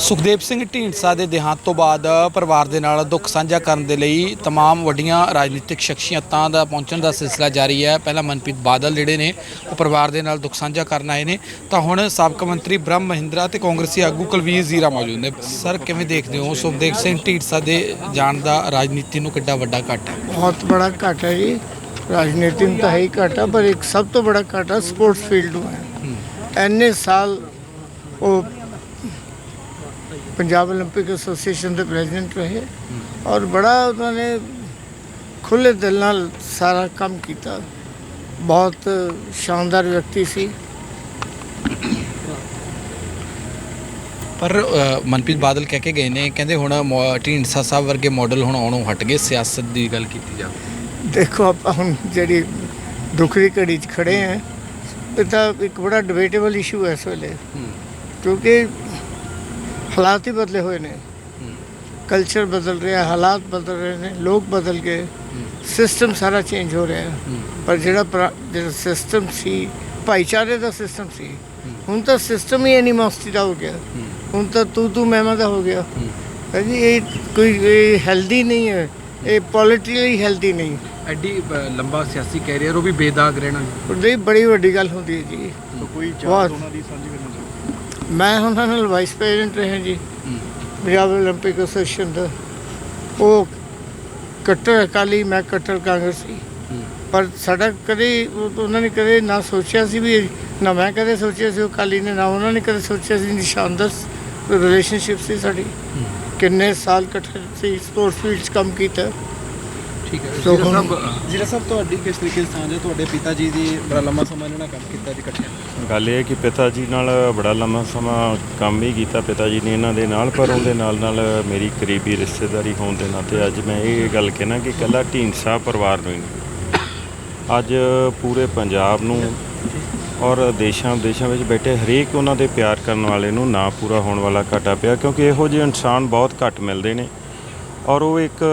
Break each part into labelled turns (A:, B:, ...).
A: ਸੁਖਦੇਵ ਸਿੰਘ ਢੀਂਡਸਾ ਦੇ ਦੇਹਾਂਤ ਤੋਂ ਬਾਅਦ ਪਰਿਵਾਰ ਦੇ ਨਾਲ ਦੁੱਖ ਸਾਂਝਾ ਕਰਨ ਦੇ ਲਈ तमाम ਵੱਡੀਆਂ ਰਾਜਨੀਤਿਕ ਸ਼ਖਸੀਅਤਾਂ ਦਾ ਪਹੁੰਚਣ ਦਾ ਸਿਲਸਿਲਾ ਜਾਰੀ ਹੈ ਪਹਿਲਾਂ ਮਨਪ੍ਰੀਤ ਬਾਦਲ ਜਿਹੜੇ ਨੇ ਉਹ ਪਰਿਵਾਰ ਦੇ ਨਾਲ ਦੁੱਖ ਸਾਂਝਾ ਕਰਨ ਆਏ ਨੇ ਤਾਂ ਹੁਣ ਸਾਬਕਾ ਮੰਤਰੀ ਬ੍ਰਹਮ ਮਹਿੰਦਰਾ ਤੇ ਕਾਂਗਰਸੀ ਆਗੂ ਕੁਲਵੀਰ ਜ਼ੀਰਾ ਮੌਜੂਦ ਨੇ ਸਰ ਕਿਵੇਂ ਦੇਖਦੇ ਹੋ ਸੁਖਦੇਵ ਸਿੰਘ ਢੀਂਡਸਾ ਦੇ ਜਾਣ ਦਾ ਰਾਜਨੀਤੀ ਨੂੰ ਕਿੱਡਾ ਵੱਡਾ ਘਾਟ ਹੈ
B: ਬਹੁਤ ਬੜਾ ਘਾਟਾ ਹੈ ਜੀ ਰਾਜਨੀਤੀ ਨੂੰ ਤਾਂ ਹੈ ਹੀ ਘਾਟਾ ਪਰ ਇੱਕ ਸਭ ਤੋਂ ਬੜਾ ਘਾਟਾ ਸਪੋਰਟਸ ਫੀਲਡ ਨੂੰ ਹੈ ਐਨੇ ਸਾਲ ਉਹ ਪੰਜਾਬ 올림픽 ਐਸੋਸੀਏਸ਼ਨ ਦੇ ਪ੍ਰੈਜ਼ੀਡੈਂਟ ਰਹੇ ਔਰ ਬੜਾ ਉਹਨਾਂ ਨੇ ਖੁੱਲੇ ਦਿਲ ਨਾਲ ਸਾਰਾ ਕੰਮ ਕੀਤਾ ਬਹੁਤ ਸ਼ਾਨਦਾਰ ਵਿਅਕਤੀ ਸੀ
A: ਪਰ ਅ, ਮਨਪ੍ਰੀਤ ਬਾਦਲ ਕਹਿ ਕੇ ਗਏ ਨੇ ਕਹਿੰਦੇ ਹੁਣ ਮੋ- ਢੀਂਡਸਾ ਸਾਹਿਬ ਵਰਗੇ ਮਾਡਲ ਹੁਣ ਆਉਣੋਂ ਹਟ ਗਏ ਸਿਆਸਤ ਦੀ ਗੱਲ ਕੀਤੀ ਜਾਵੇ
B: ਦੇਖੋ ਆਪਾਂ ਹੁਣ ਜਿਹੜੀ ਦੁੱਖ ਦੀ ਘੜੀ 'ਚ ਖੜੇ ਹਾਂ ਇਹ ਤਾਂ ਇੱਕ ਬੜਾ ਡਿਬੇਟੇਬਲ ਇਸ਼ੂ ਹੈ ਇਸ ਵੇਲੇ ਕਿਉਂਕਿ ਹਾਲਾਤ ਹੀ ਬਦਲੇ ਹੋਏ ਨੇ। ਕਲਚਰ ਬਦਲ ਰਿਹਾ ਹਾਲਾਤ ਬਦਲ ਰਹੇ ਨੇ ਲੋਕ ਬਦਲ ਗਏ। ਸਿਸਟਮ ਸਾਰਾ ਚੇਂਜ ਹੋ ਰਿਹਾ। ਹੈ ਪਰ ਜਿਹੜਾ ਜਿਹੜਾ ਸਿਸਟਮ ਸੀ ਭਾਈਚਾਰੇ ਦਾ ਸਿਸਟਮ ਸੀ ਹੁਣ ਤਾਂ ਸਿਸਟਮ ਹੀ ਐਨੀਮੋਸਿਟੀ ਦਾ ਹੋ ਗਿਆ। ਹੁਣ ਤਾਂ ਤੂੰ ਤੂੰ ਮੈਂ ਮੈਂ ਦਾ ਹੋ ਗਿਆ। ਜੀ ਇਹ ਕੋਈ ਹੈਲਦੀ ਨਹੀਂ ਹੈ। ਇਹ ਪੋਲਿਟਿਕਲੀ ਹੈਲਦੀ ਨਹੀਂ।
A: ਐਡੀ ਲੰਬਾ ਸਿਆਸੀ ਕੈਰੀਅਰ ਉਹ ਵੀ ਬੇਦਾਗ ਰਹਿਣਾ।
B: ਬੜੀ ਵੱਡੀ ਗੱਲ ਹੁੰਦੀ ਹੈ ਜੀ।
C: ਕੋਈ
B: ਬਹੁਤ।
C: ਉਹਨਾਂ ਦੀ ਸਾਂਝੀ ਕਰਨਾ
B: ਮੈਂ ਉਹਨਾਂ ਨਾਲ ਵਾਈਸ ਪ੍ਰੈਜ਼ੀਡੈਂਟ ਰਿਹਾ ਜੀ ਪੰਜਾਬ 올림픽 ਐਸੋਸੀਏਸ਼ਨ ਦਾ ਉਹ ਕੱਟਰ ਅਕਾਲੀ ਮੈਂ ਕੱਟਰ ਕਾਂਗਰਸੀ ਪਰ ਸਾਡਾ ਕਦੇ ਉਹ- ਉਹਨਾਂ ਨੇ ਕਦੇ ਨਾ ਸੋਚਿਆ ਸੀ ਵੀ ਨਾ ਮੈਂ ਕਦੇ ਸੋਚਿਆ ਸੀ ਉਹ ਅਕਾਲੀ ਨੇ ਨਾ ਉਹਨਾਂ ਨੇ ਕਦੇ ਸੋਚਿਆ ਸੀ ਨਿਸ਼ਾਨਦਰ ਰਿਲੇਸ਼ਨਸ਼ਿਪ ਸੀ ਸਾਡੀ ਕਿੰਨੇ ਸਾਲ ਇਕੱਠੇ ਸੀ ਸਪੋਰਟਸ ਫੀਲਡ 'ਚ ਕੰਮ ਕੀਤਾ
A: ਠੀਕ ਹੈ।
B: ਸੋ
A: ਜ਼ੀਰਾ
B: ਹੁਣ-
A: ਸਾਹਿਬ,
C: ਜਿਹੜਾ ਸਾਹਿਬ ਤੁਹਾਡੀ ਕਿਸ ਤਰੀਕੇ ਸਾਂਝ ਹੈ ਤੁਹਾਡੇ ਪਿਤਾ ਜੀ ਦੀ ਬੜਾ ਲੰਮਾ ਸਮਾਂ ਇਹਨਾਂ ਨਾਲ ਕੰਮ ਕੀਤਾ ਜੀ ਇਕੱਠੇ
D: ਗੱਲ ਇਹ ਹੈ ਕਿ ਪਿਤਾ ਜੀ ਨਾਲ ਬੜਾ ਲੰਮਾ ਸਮਾਂ ਕੰਮ ਵੀ ਕੀਤਾ ਪਿਤਾ ਜੀ ਨੇ ਇਹਨਾਂ ਦੇ ਨਾਲ ਪਰ ਉਹਦੇ ਨਾਲ ਨਾਲ ਮੇਰੀ ਕਰੀਬੀ ਰਿਸ਼ਤੇਦਾਰੀ ਹੋਣ ਦੇ ਨਾਤੇ ਅੱਜ ਮੈਂ ਇਹ ਗੱਲ ਕਹਿਣਾ ਕਿ ਇਕੱਲਾ ਢੀਂਡਸਾ ਪਰਿਵਾਰ ਨੂੰ ਹੀ ਨਹੀਂ। ਅੱਜ ਪੂਰੇ ਪੰਜਾਬ ਨੂੰ ਔਰ ਦੇਸ਼ਾਂ ਵਿਦੇਸ਼ਾਂ ਵਿੱਚ ਬੈਠੇ ਹਰੇਕ ਉਹਨਾਂ ਦੇ ਪਿਆਰ ਕਰਨ ਵਾਲੇ ਨੂੰ ਨਾ ਪੂਰਾ ਹੋਣ ਵਾਲਾ ਘਾਟਾ ਪਿਆ ਕਿਉਂਕਿ ਇਹੋ ਜਿਹੇ ਇਨਸਾਨ ਬਹੁਤ ਘੱਟ ਮਿਲਦੇ ਨੇ। ਔਰ ਉਹ ਇੱਕ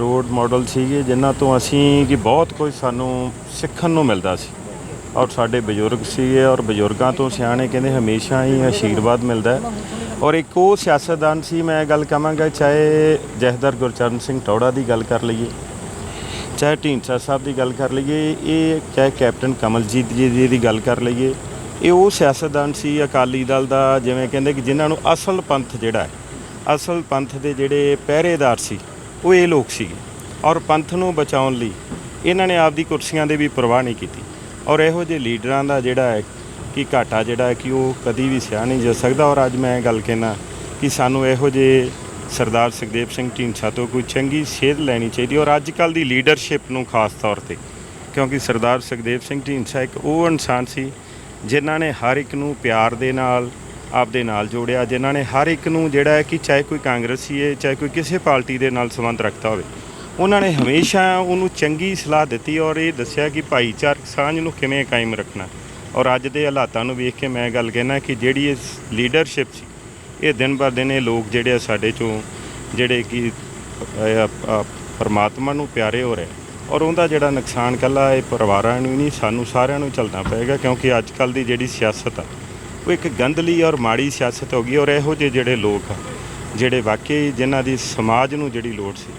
D: ਰੋਡ ਮਾਡਲ ਸੀਗੇ ਜਿਨ੍ਹਾਂ ਤੋਂ ਅਸੀਂ ਕਿ ਬਹੁਤ ਕੁਝ ਸਾਨੂੰ ਸਿੱਖਣ ਨੂੰ ਮਿਲਦਾ ਸੀ। ਔਰ ਸਾਡੇ ਬਜ਼ੁਰਗ ਸੀਗੇ ਔਰ ਬਜ਼ੁਰਗਾਂ ਤੋਂ ਸਿਆਣੇ ਕਹਿੰਦੇ ਹਮੇਸ਼ਾ ਹੀ ਆਸ਼ੀਰਵਾਦ ਮਿਲਦਾ ਔਰ ਇੱਕ ਉਹ ਸਿਆਸਤਦਾਨ ਸੀ, ਮੈਂ ਗੱਲ ਕਹਾਂਗਾ, ਚਾਹੇ ਜਹਦਰ ਗੁਰਚਰਨ ਸਿੰਘ ਟੌੜਾ ਦੀ ਗੱਲ ਕਰ ਲਈਏ, ਚਾਹੇ ਢੀਂਡਸਾ ਸਾਹਿਬ ਦੀ ਗੱਲ ਕਰ ਲਈਏ, ਇਹ ਚਾਹੇ ਕੈਪਟਨ ਕਮਲਜੀਤ ਜੀ ਦੀ ਦੀ ਗੱਲ ਕਰ ਲਈਏ, ਇਹ ਉਹ ਸਿਆਸਤਦਾਨ ਸੀ, ਅਕਾਲੀ ਦਲ ਦਾ, ਜਿਵੇਂ ਕਹਿੰਦੇ ਕਿ ਜਿਨ੍ਹਾਂ ਨੂੰ ਅਸਲ ਪੰਥ ਜਿਹੜਾ ਹੈ ਅਸਲ ਪੰਥ ਦੇ ਜਿਹੜੇ ਪਹਿਰੇਦਾਰ ਸੀ, ਉਹ ਇਹ ਲੋਕ ਸੀਗੇ। ਔਰ ਪੰਥ ਨੂੰ ਬਚਾਉਣ ਲਈ ਇਹਨਾਂ ਨੇ ਆਪਦੀ ਕੁਰਸੀਆਂ ਦੇ ਵੀ ਪਰਵਾਹ ਨਹੀਂ ਕੀਤੀ। ਔਰ ਇਹੋ ਜਿਹੇ ਲੀਡਰਾਂ ਦਾ ਜਿਹੜਾ ਹੈ ਕਿ ਘਾਟਾ ਜਿਹੜਾ ਹੈ ਕਿ ਉਹ ਕਦੀ ਵੀ ਸਿਆ ਨਹੀਂ ਜਾ ਸਕਦਾ। ਔਰ ਅੱਜ ਮੈਂ ਇਹ ਗੱਲ ਕਹਿਣਾ ਕਿ ਸਾਨੂੰ ਇਹੋ ਜਿਹੇ ਸਰਦਾਰ ਸੁਖਦੇਵ ਸਿੰਘ ਢੀਂਡਸਾ ਤੋਂ ਕੋਈ ਚੰਗੀ ਸੇਧ ਲੈਣੀ ਚਾਹੀਦੀ। ਔਰ ਅੱਜ ਕੱਲ ਦੀ ਲੀਡਰਸ਼ਿਪ ਨੂੰ ਖਾਸ ਤੌਰ ਤੇ, ਕਿਉਂਕਿ ਸਰਦਾਰ ਸੁਖਦੇਵ ਸਿੰਘ ਢੀਂਡਸਾ ਇੱਕ ਉਹ ਇਨਸਾਨ ਸੀ, ਜਿਨ੍ਹਾਂ ਨੇ ਹਰ ਇੱਕ ਨੂੰ ਪਿਆਰ ਦੇ ਨਾਲ ਆਪਦੇ ਨਾਲ ਜੋੜਿਆ, ਜਿਨ੍ਹਾਂ ਨੇ ਹਰ ਇੱਕ ਨੂੰ ਜਿਹੜਾ ਹੈ ਕਿ ਚਾਹੇ ਕੋਈ ਕਾਂਗਰਸੀ ਹੈ, ਚਾਹੇ ਕੋਈ ਕਿਸੇ ਪਾਰਟੀ ਦੇ ਨਾਲ ਸੰਬੰਧ ਰੱਖਦਾ ਹੋਵੇ, ਉਹਨਾਂ ਨੇ ਹਮੇਸ਼ਾ ਉਹਨੂੰ ਚੰਗੀ ਸਲਾਹ ਦਿੱਤੀ ਔਰ ਇਹ ਦੱਸਿਆ ਕਿ ਭਾਈਚਾਰਕ ਸਾਂਝ ਨੂੰ ਕਿਵੇਂ ਕਾਇਮ ਰੱਖਣਾ। ਔਰ ਅੱਜ ਦੇ ਹਾਲਾਤਾਂ ਨੂੰ ਵੇਖ ਕੇ ਮੈਂ ਗੱਲ ਕਹਿਣਾ ਕਿ ਜਿਹੜੀ ਇਹ ਲੀਡਰਸ਼ਿਪ ਸੀ, ਇਹ ਦਿਨ ਬਰ ਦਿਨ ਇਹ ਲੋਕ ਜਿਹੜੇ ਆ ਸਾਡੇ ਚੋਂ ਜਿਹੜੇ ਕਿ ਪਰਮਾਤਮਾ ਨੂੰ ਪਿਆਰੇ ਹੋ ਰਹੇ ਔਰ ਉਹਦਾ ਜਿਹੜਾ ਨੁਕਸਾਨ ਕੱਲਾ ਇਹ ਪਰਿਵਾਰਾਂ ਨੂੰ ਨਹੀਂ, ਸਾਨੂੰ ਸਾਰਿਆਂ ਨੂੰ ਝੱਲਣਾ ਪਏਗਾ ਕਿਉਂਕਿ ਅੱਜ ਕੱਲ ਦੀ ਜਿਹੜੀ ਸਿਆਸਤ ਆ ਉਹ ਇੱਕ ਗੰਦਲੀ ਔਰ ਮਾੜੀ ਸਿਆਸਤ ਹੋ ਗਈ ਔਰ ਇਹੋ ਜਿਹੇ ਜਿਹੜੇ ਲੋਕ ਆ, ਜਿਹੜੇ ਵਾਕਈ ਜਿਨ੍ਹਾਂ ਦੀ ਸਮਾਜ ਨੂੰ ਜਿਹੜੀ ਲੋੜ ਸੀ।